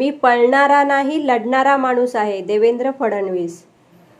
मी पळणारा नाही लढणारा माणूस आहे देवेंद्र फडणवीस.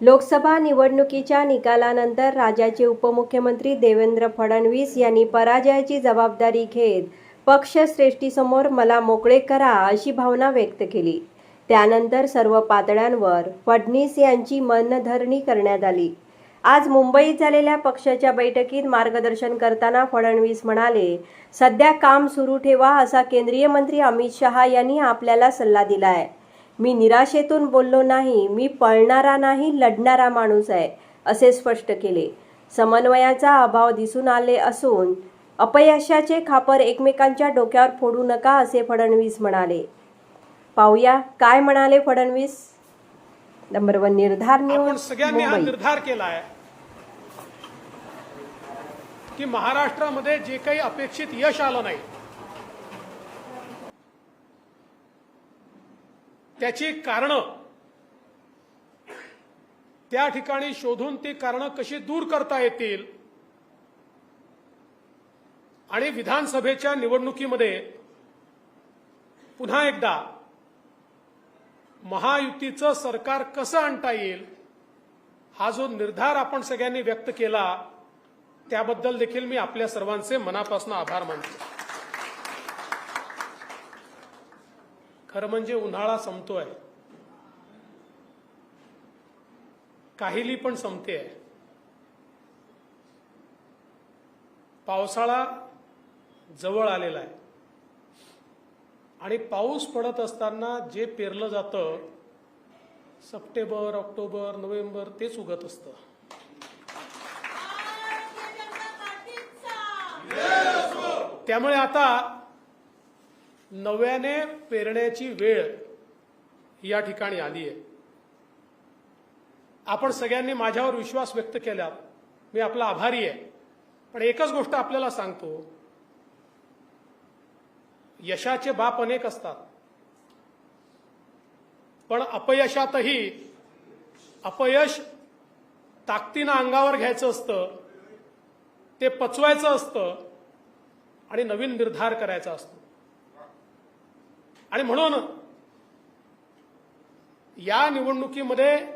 लोकसभा निवडणुकीच्या निकालानंतर राज्याचे उपमुख्यमंत्री देवेंद्र फडणवीस यांनी पराजयाची जबाबदारी घेत पक्षश्रेष्ठीसमोर मला मोकळे करा अशी भावना व्यक्त केली. त्यानंतर सर्व पातळ्यांवर फडणीस यांची मनधरणी करण्यात आली. आज मुंबईत झालेल्या पक्षाच्या बैठकीत मार्गदर्शन करताना फडणवीस म्हणाले सध्या काम सुरू ठेवा असा केंद्रीय मंत्री अमित शहा यांनी आपल्याला सल्ला दिला आहे मी निराशेतून बोललो नाही मी पळणारा नाही लढणारा माणूस आहे असे स्पष्ट केले. समन्वयाचा अभाव दिसून आले असून अपयशाचे खापर एकमेकांच्या डोक्यावर फोडू नका असे फडणवीस म्हणाले. पाहूया काय म्हणाले फडणवीस? नंबर वन निर्धार आपण सगळ्यांनी हा निर्धार केला आहे की महाराष्ट्रामध्ये जे काही अपेक्षित यश आलं नाही त्याची कारणं त्या ठिकाणी शोधून ती कारणं कशी दूर करता येतील आणि विधानसभेच्या निवडणुकीमध्ये पुन्हा एकदा महायुतीचं सरकार कसं आणता येईल हा जो निर्धार आपण सगळ्यांनी व्यक्त केला त्याबद्दल देखील मी आपल्या सर्वांचे मनापासून आभार मानतो. खरं म्हणजे उन्हाळा संपतोय. काहिली पण संपते पावसाळा जवळ आलेला आहे. आणि पाऊस पडत असताना जे पेरलं जातं सप्टेंबर ऑक्टोबर नोव्हेंबर तेच उगत असतं. त्यामुळे आता नव्याने पेरण्याची वेळ या ठिकाणी आली आहे आपण सगळ्यांनी माझ्यावर विश्वास व्यक्त केला. मी आपला आभारी आहे. पण एकच गोष्ट आपल्याला सांगतो. यशाचे बाप अनेक असतात. पण अपयशातही अपयश ताकदीनं अंगावर घ्यायचं असतं. ते पचवायचं असतं आणि नवीन निर्धार करायचा असतो. आणि म्हणून या निवडणुकीमध्ये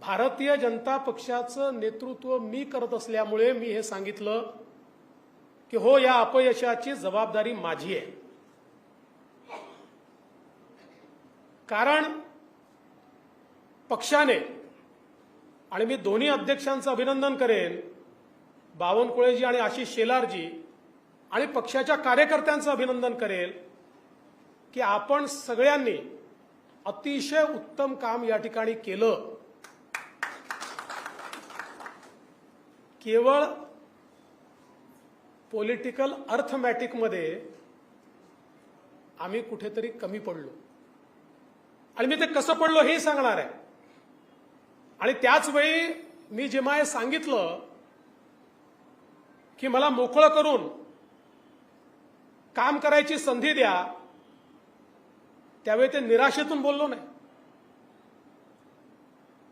भारतीय जनता पक्षाचं नेतृत्व मी करत असल्यामुळे मी हे सांगितलं की हो या अपयशाची जबाबदारी माझी आहे. कारण पक्षाने आणि मी दोन्ही अध्यक्षांचं अभिनंदन करेन बावनकुळेजी आणि आशिष शेलारजी आणि पक्षाच्या कार्यकर्त्यांचं अभिनंदन करेल की आपण सगळ्यांनी अतिशय उत्तम काम या ठिकाणी केलं. केवळ पॉलिटिकल अर्थमॅटिकमध्ये आम्ही कुठेतरी कमी पडलो. आणि मी ते कसं पडलो हे सांगणार आहे. आणि त्याच वेळी मी जेव्हा हे सांगितलं की मला मोकळं करून काम करायची संधी द्या त्यावेळी ते निराशेतून बोललो नाही.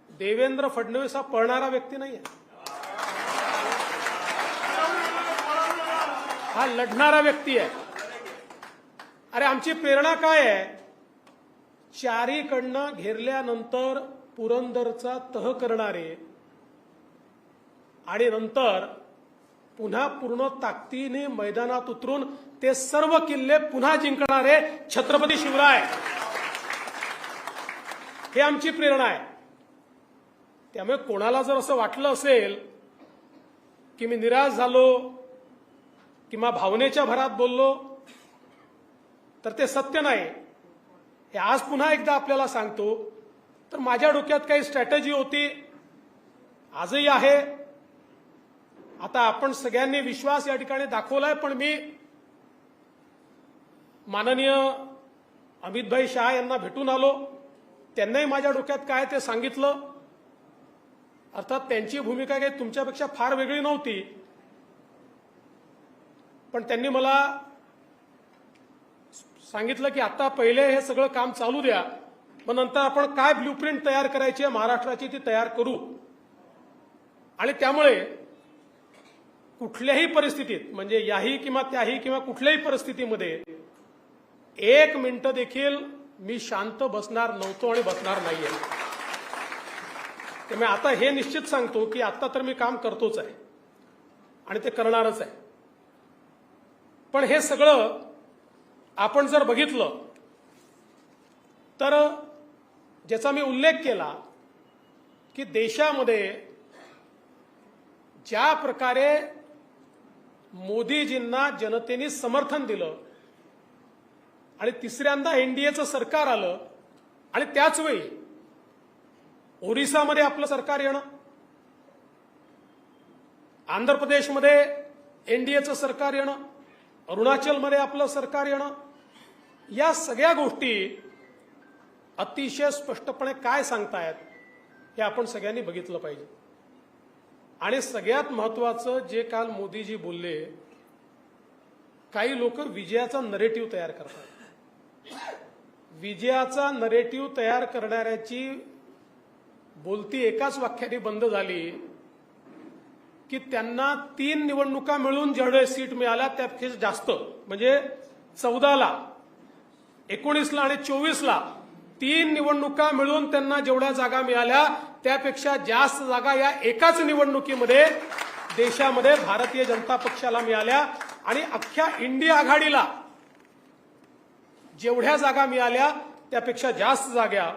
देवेंद्र फडणवीस हा पळणारा व्यक्ती नाही आहे हा लढणारा व्यक्ती आहे. अरे आमची प्रेरणा काय आहे? चारीकडनं घेरल्यानंतर पुरंदरचा तह करणारे आणि नंतर पुन्हा पूर्ण ताकदीने मैदानात उतरून ते सर्व किल्ले पुन्हा जिंकणारे छत्रपती शिवराय. हे आमची प्रेरणा आहे. त्यामुळे कोणाला जर असं वाटलं असेल की मी निराश झालो किंवा भावनेच्या भरात बोललो तर ते सत्य नाही. हे आज पुन्हा एकदा आपल्याला सांगतो. तर माझ्या डोक्यात काही स्ट्रॅटेजी होती. आजही आहे. आता आपण सगळ्यांनी विश्वास या ठिकाणी दाखवलाय पण मी माननीय अमितभाई शहा यांना भेटून आलो. त्यांनाही माझ्या डोक्यात काय ते सांगितलं. अर्थात त्यांची भूमिका काही तुमच्यापेक्षा फार वेगळी नव्हती. पण त्यांनी मला सांगितलं की आता पहिले हे सगळं काम चालू द्या मग नंतर आपण काय ब्ल्यूप्रिंट तयार करायची आहे महाराष्ट्राची ती तयार करू. आणि त्यामुळे कुठल्याही परिस्थितीत म्हणजे याही किंवा त्याही किंवा कुठल्याही परिस्थितीमध्ये एक मिनिटं देखील मी शांत बसणार नव्हतो आणि बसणार नाहीये. त्यामुळे आता हे निश्चित सांगतो की आता तर मी काम करतोच आहे. आणि ते करणारच आहे. पण हे सगळं आपण जर बघितलं तर ज्याचा मी उल्लेख केला की देशामध्ये ज्या प्रकारे मोदीजींना जनतेने समर्थन दिलं. आणि तिसऱ्यांदा एनडीएचं सरकार आलं. आणि त्याच वेळी ओरिसामध्ये आपलं सरकार येणं. आंध्र प्रदेशमध्ये एनडीएचं सरकार येणं. अरुणाचलमध्ये आपलं सरकार येणं. या सगळ्या गोष्टी अतिशय स्पष्टपणे काय सांगतायत हे आपण सगळ्यांनी बघितलं पाहिजे. आणि सगळ्यात महत्वाचं जे काल मोदीजी बोलले काही लोक विजयाचा नरेटिव्ह तयार करतात. विजयाचा नरेटिव्ह तयार करणाऱ्याची बोलती एकाच वाक्याने बंद झाली की त्यांना तीन निवडणुका मिळून जेवढे सीट मिळाल्या त्यापेक्षा जास्त. म्हणजे चौदाला एकोणीसला आणि चोवीसला तीन निवडणुका मिळून त्यांना जेवढ्या जागा मिळाल्या त्यापेक्षा जास्त जागा या एकाच निवडणुकीमध्ये देशामध्ये भारतीय जनता पक्षाला मिळाल्या. आणि अख्ख्या इंडिया आघाडीला जेवढ्या जागा मिळाल्या त्यापेक्षा जास्त जागा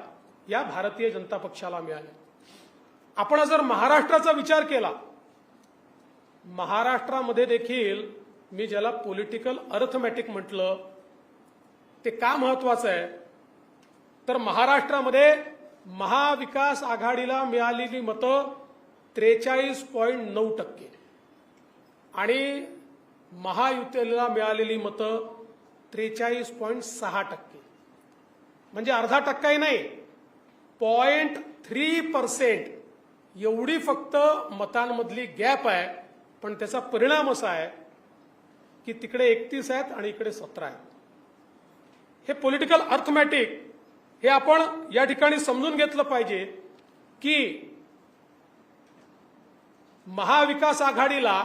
या भारतीय जनता पक्षाला मिळाल्या. आपण जर महाराष्ट्राचा विचार केला महाराष्ट्रामध्ये देखील मी ज्याला पॉलिटिकल अर्थमॅटिक म्हटलं ते का महत्वाचं आहे? तर महाराष्ट्रामध्ये महाविकास आघाडीला मिळालेली मतं त्रेचाळीस पॉईंट नऊ टक्के. आणि महायुतीला मिळालेली मतं त्रेचाळीस पॉईंट सहा टक्के. म्हणजे अर्धा टक्काही नाही. पॉईंट थ्री पर्सेंट एवढी फक्त मतांमधली गॅप आहे. पण त्याचा परिणाम असा आहे की तिकडे एकतीस आहेत आणि इकडे सतरा आहेत. हे पॉलिटिकल अर्थमॅटिक हे आपण या ठिकाणी समजून घेतलं पाहिजे की महाविकास आघाडीला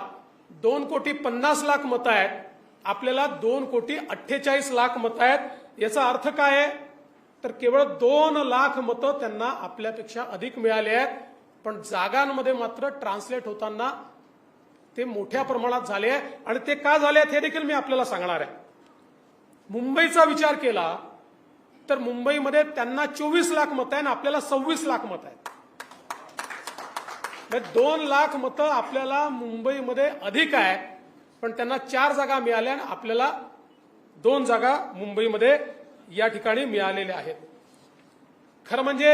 दोन कोटी पन्नास लाख मतं आहेत. आपल्याला दोन कोटी अठ्ठेचाळीस लाख मतं आहेत. याचा अर्थ काय आहे? तर केवळ दोन लाख मतं त्यांना आपल्यापेक्षा अधिक मिळाली आहेत. पण जागांमध्ये मात्र ट्रान्सलेट होताना ते मोठ्या प्रमाणात झाले आहे आणि ते का झाले आहेत हे देखील मी आपल्याला सांगणार आहे. मुंबईचा विचार केला तर मुंबईमध्ये त्यांना चोवीस लाख मतं आहे आणि आपल्याला सव्वीस लाख मतं आहेत. दोन लाख मतं आपल्याला मुंबईमध्ये अधिक आहे पण त्यांना चार जागा मिळाल्या आणि आपल्याला दोन जागा मुंबईमध्ये या ठिकाणी मिळालेल्या आहेत. खरं म्हणजे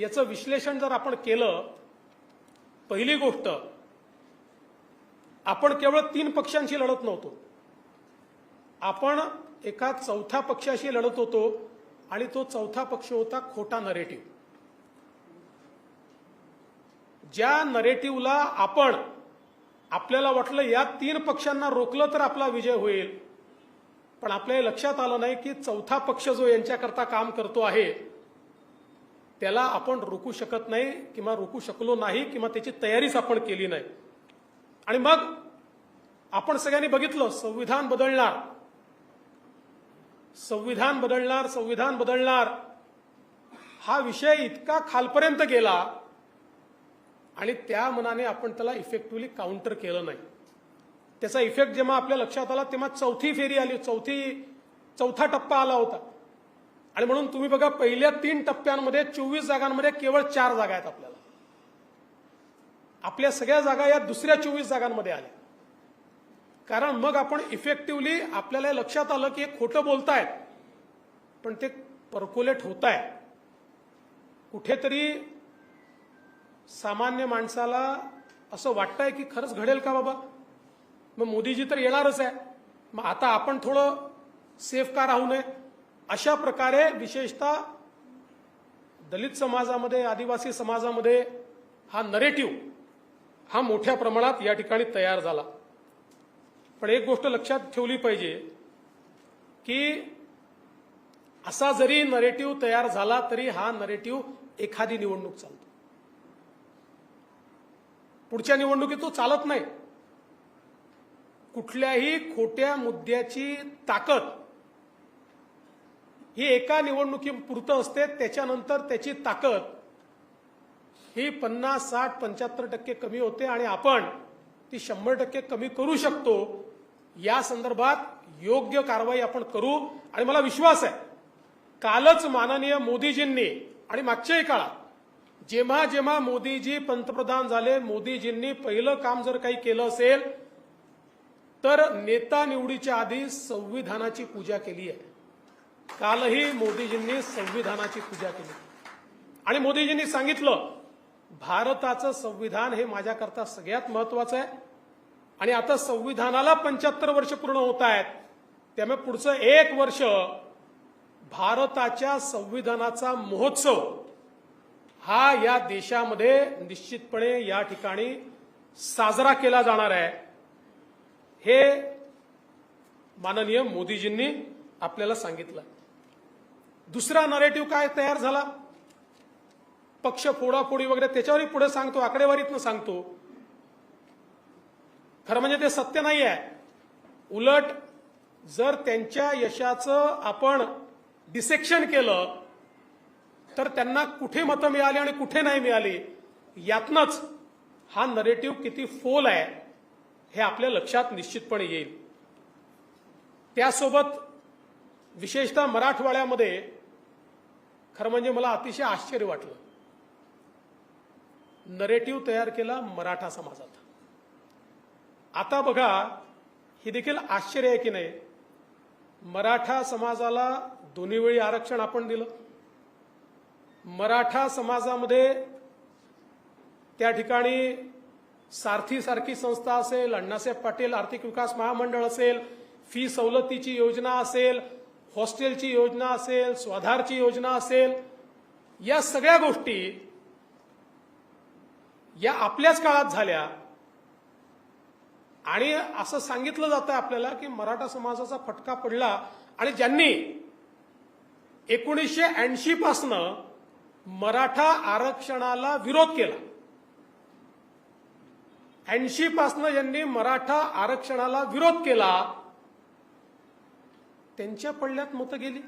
याचं विश्लेषण जर आपण केलं पहिली गोष्ट आपण केवळ तीन पक्षांशी लढत नव्हतो. आपण एका चौथ्या पक्षाशी लढत होतो आणि तो चौथा पक्ष होता खोटा नरेटिव्ह ज्या नरेटिव्हला आपण आपल्याला वाटलं या तीन पक्षांना रोखलं तर आपला विजय होईल. पण आपल्या लक्षात आलं नाही की चौथा पक्ष जो यांच्याकरता काम करतो आहे त्याला आपण रोखू शकत नाही किंवा रोखू शकलो नाही किंवा त्याची तयारीच आपण केली नाही. आणि मग आपण सगळ्यांनी बघितलं संविधान बदलणार. संविधान बदलणार संविधान बदलणार. हा विषय इतका खालपर्यंत गेला आणि त्या मनाने आपण त्याला इफेक्टिव्हली काउंटर केलं नाही. त्याचा इफेक्ट जेव्हा आपल्या लक्षात आला तेव्हा चौथी फेरी आली. चौथी चौथा टप्पा आला होता. आणि म्हणून तुम्ही बघा पहिल्या तीन टप्प्यांमध्ये चोवीस जागांमध्ये केवळ चार जागा आहेत आपल्याला. आपल्या सगळ्या जागा या दुसऱ्या चोवीस जागांमध्ये आल्या. कारण मग आपण इफेक्टिव्हली आपल्याला लक्षात आलं की हे खोटं बोलतायत पण ते पर्क्युलेट होत आहे कुठेतरी सामान्य माणसाला असं वाटतंय की खरंच घडेल का बाबा? मग मोदीजी तर येणारच आहे. मग आता आपण थोडं सेफ का राहू नये? अशा प्रकारे विशेषतः दलित समाजामध्ये आदिवासी समाजामध्ये हा नरेटिव्ह हा मोठ्या प्रमाणात या ठिकाणी तयार झाला. पण एक गोष्ट लक्षात ठेवली पाहिजे की असा जरी नरेटिव्ह तयार झाला तरी हा नरेटिव्ह एखादी निवडणूक चालतो. पुढच्या निवडणुकीत तो चालत नाही. कुठल्याही खोट्या मुद्द्याची ताकद ही एका निवडणुकीपुरतं असते त्याच्यानंतर त्याची ताकद ही पन्नास साठ पंच्याहत्तर टक्के कमी होते आणि आपण ती शंभर टक्के कमी करू शकतो या संदर्भात योग्य कारवाई आपण करू. आणि मला विश्वास आहे कालच माननीय मोदीजींनी आणि मागच्याही काळात जेव्हा जेव्हा मोदीजी पंतप्रधान झाले मोदीजींनी पहिलं काम जर काही केलं असेल तर नेता निवडीच्या आधी संविधानाची पूजा केली आहे. कालही मोदीजींनी संविधानाची पूजा केली. आणि मोदीजींनी सांगितलं भारताचं संविधान हे माझ्याकरता सगळ्यात महत्वाचं आहे. आणि आता संविधानाला पंच्याहत्तर वर्ष पूर्ण होत आहेत. त्यामुळे पुढचं एक वर्ष भारताच्या संविधानाचा महोत्सव हा या देशामध्ये निश्चितपणे या ठिकाणी साजरा केला जाणार आहे. हे माननीय मोदीजींनी आपल्याला सांगितलं. दुसरा नरेटिव्ह काय तयार झाला? पक्ष फोडाफोडी वगैरे त्याच्यावरही पुढे सांगतो आकडेवारीतनं सांगतो. खरं म्हणजे ते सत्य नाही आहे उलट जर त्यांच्या यशाचं आपण डिसेक्शन केलं तर त्यांना कुठे मतं मिळाली आणि कुठे नाही मिळाली यातनंच हा नरेटिव्ह किती फोल आहे हे आपल्या लक्षात निश्चितपणे येईल. त्यासोबत विशेषतः मराठवाड्यामध्ये खरं म्हणजे मला अतिशय आश्चर्य वाटलं. नरेटिव्ह तयार केला मराठा समाजात. आता बघा ही देखील आश्चर्य आहे की नाही? मराठा समाजाला दोन्ही वेळी आरक्षण आपण दिलं. मराठा समाजामध्ये त्या ठिकाणी सारथी सारखी संस्था असेल अण्णासाहेब पाटील आर्थिक विकास महामंडळ असेल फी सवलतीची योजना असेल हॉस्टेलची योजना असेल स्वाधारची योजना असेल या सगळ्या गोष्टी या आपल्याच काळात झाल्या. आणि असं सांगितलं जातं आपल्याला की मराठा समाजाचा फटका पडला आणि ज्यांनी एकोणीसशे ऐंशी पासनं मराठा आरक्षणाला विरोध केला. ऐंशी पासनं ज्यांनी मराठा आरक्षणाला विरोध केला त्यांच्या पडल्यात मतं गेली.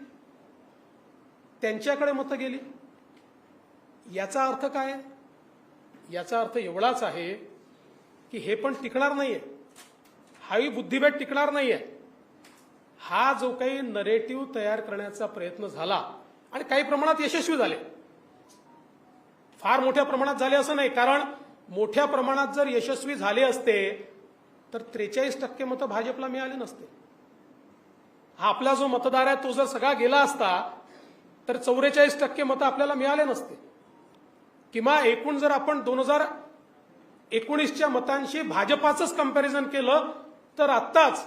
त्यांच्याकडे मतं गेली. याचा अर्थ काय? याचा अर्थ एवढाच आहे की हे पण टिकणार नाहीये. हाही बुद्धिभेद टिकणार नाहीये. हा जो काही नरेटिव्ह तयार करण्याचा प्रयत्न झाला आणि काही प्रमाणात यशस्वी झाले. फार मोठ्या प्रमाणात झाले असं नाही कारण मोठ्या प्रमाणात जर यशस्वी झाले असते तर त्रेचाळीस टक्के मतं भाजपला मिळाले नसते. हा आपला जो मतदार आहे तो जर सगळा गेला असता तर चौवेचाळीस टक्के मतं आपल्याला मिळाले नसते. किंवा एकूण जर आपण दोन हजार एकोणीसच्या मतांशी भाजपाचंच कंपॅरिझन केलं तर आत्ताच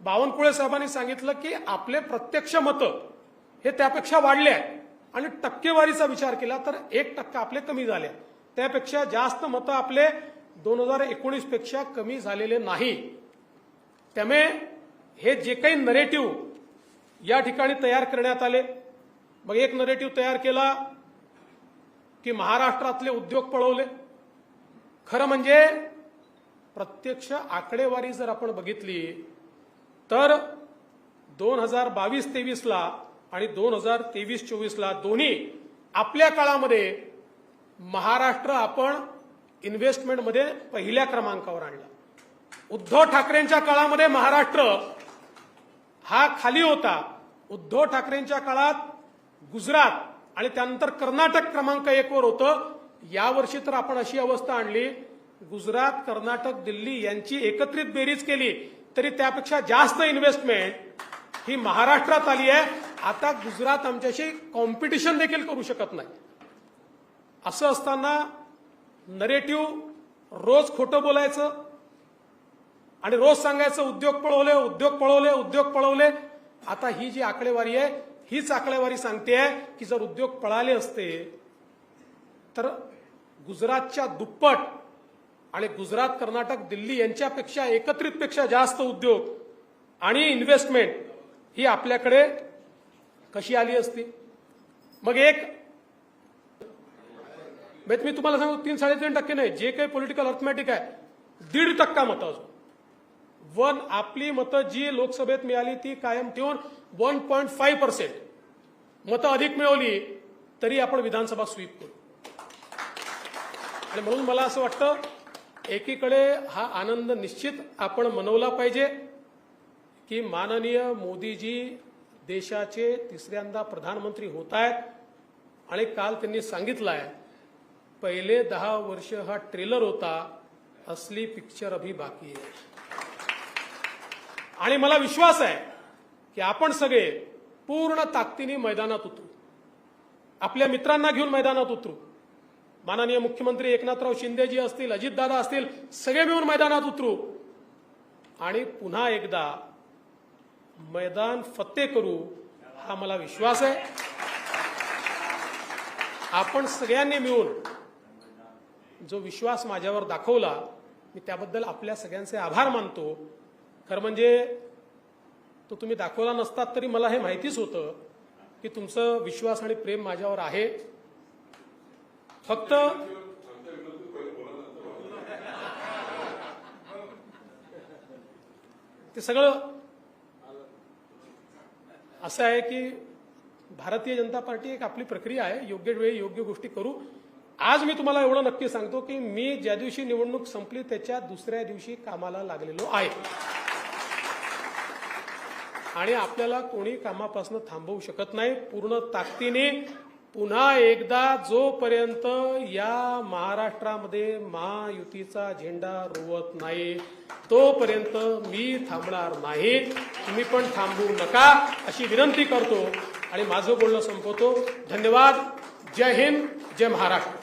बावनकुळे साहेबांनी सांगितलं की आपले प्रत्यक्ष मतं हे त्यापेक्षा वाढले आहे. आणि टक्केवारीचा विचार केला तर एक टक्का आपले कमी झाले. त्यापेक्षा जास्त मतं आपले दोन हजार एकोणीसपेक्षा कमी झालेले नाही. त्यामुळे हे जे काही नरेटिव्ह या ठिकाणी तयार करण्यात आले. मग एक नरेटिव्ह तयार केला की महाराष्ट्रातले उद्योग पळवले. खरं म्हणजे प्रत्यक्ष आकडेवारी जर आपण बघितली तर दोन हजार बावीस तेवीसला आणि दोन हजार तेवीस चोवीसला दोन्ही आपल्या काळामध्ये महाराष्ट्र आपण इन्व्हेस्टमेंटमध्ये पहिल्या क्रमांकावर आणला. उद्धव ठाकरेंच्या काळामध्ये महाराष्ट्र हा खाली होता. उद्धव ठाकरेंच्या काळात गुजरात आणि त्यानंतर कर्नाटक क्रमांक एकवर होतं. यावर्षी तर आपण अशी अवस्था आणली गुजरात कर्नाटक दिल्ली यांची एकत्रित बेरीज केली तरी त्यापेक्षा जास्त इन्व्हेस्टमेंट ही महाराष्ट्रात आली आहे. आता गुजरात आमच्याशी कॉम्पिटिशन देखील करू शकत नाही. असं असताना नरेटिव्ह रोज खोटं बोलायचं आणि रोज सांगायचं उद्योग पळवले उद्योग पळवले उद्योग पळवले. आता ही जी आकडेवारी आहे हीच आकडेवारी सांगते की जर उद्योग पळाले असते तर गुजरातच्या दुप्पट आणि गुजरात कर्नाटक दिल्ली यांच्यापेक्षा एकत्रितपेक्षा जास्त उद्योग आणि इन्व्हेस्टमेंट ही आपल्याकडे कशी आली असती? मग एक म्हणजे मी तुम्हाला सांगू तीन साडेतीन टक्के नाही जे काही पॉलिटिकल अर्थमॅटिक आहे दीड टक्का मतं अजून. वन आपली मतं जी लोकसभेत मिळाली ती कायम ठेवून वन पॉईंट फाईव्ह पर्सेंट मतं अधिक मिळवली तरी आपण विधानसभा स्वीप करू. आणि म्हणून मला असं वाटतं एकीकडे हा आनंद निश्चित आपण मनवला पाहिजे की माननीय मोदीजी देशाचे तिसऱ्यांदा प्रधानमंत्री होत आहेत. आणि काल त्यांनी सांगितलं आहे पहिले दहा वर्ष हा ट्रेलर होता असली पिक्चर अभी बाकी आहे. आणि मला विश्वास आहे की आपण सगळे पूर्ण ताकदीने मैदानात उतरू. आपल्या मित्रांना घेऊन मैदानात उतरू. माननीय मुख्यमंत्री एकनाथराव शिंदेजी असतील अजितदादा असतील सगळे मिळून मैदानात उतरू. आणि पुन्हा एकदा मैदान फत्ते करू हा मला विश्वास आहे. आपण सगळ्यांनी मिळून जो विश्वास माझ्यावर दाखवला मी त्याबद्दल आपल्या सगळ्यांचे आभार मानतो. खरं म्हणजे तो तुम्ही दाखवला नसतात तरी मला हे माहितीच होतं की तुमचं विश्वास आणि प्रेम माझ्यावर आहे. फक्त ते सगळं असं आहे की भारतीय जनता पार्टी एक आपली प्रक्रिया आहे. योग्य वेळी योग्य गोष्टी करू. आज मी तुम्हाला एवढं नक्की सांगतो की मी ज्या दिवशी निवडणूक संपली त्याच्या दुसऱ्या दिवशी कामाला लागलेलो आहे. आणि आपल्याला कोणी कामापासून थांबवू शकत नाही. पूर्ण ताकदीने पुन्हा एकदा जोपर्यंत या महाराष्ट्रामध्ये महायुतीचा झेंडा रोवत नाही तोपर्यंत मी थांबणार नाही. तुम्ही पण थांबू नका अशी विनंती करतो आणि माझं बोलणं संपवतो. धन्यवाद. जय हिंद जय महाराष्ट्र.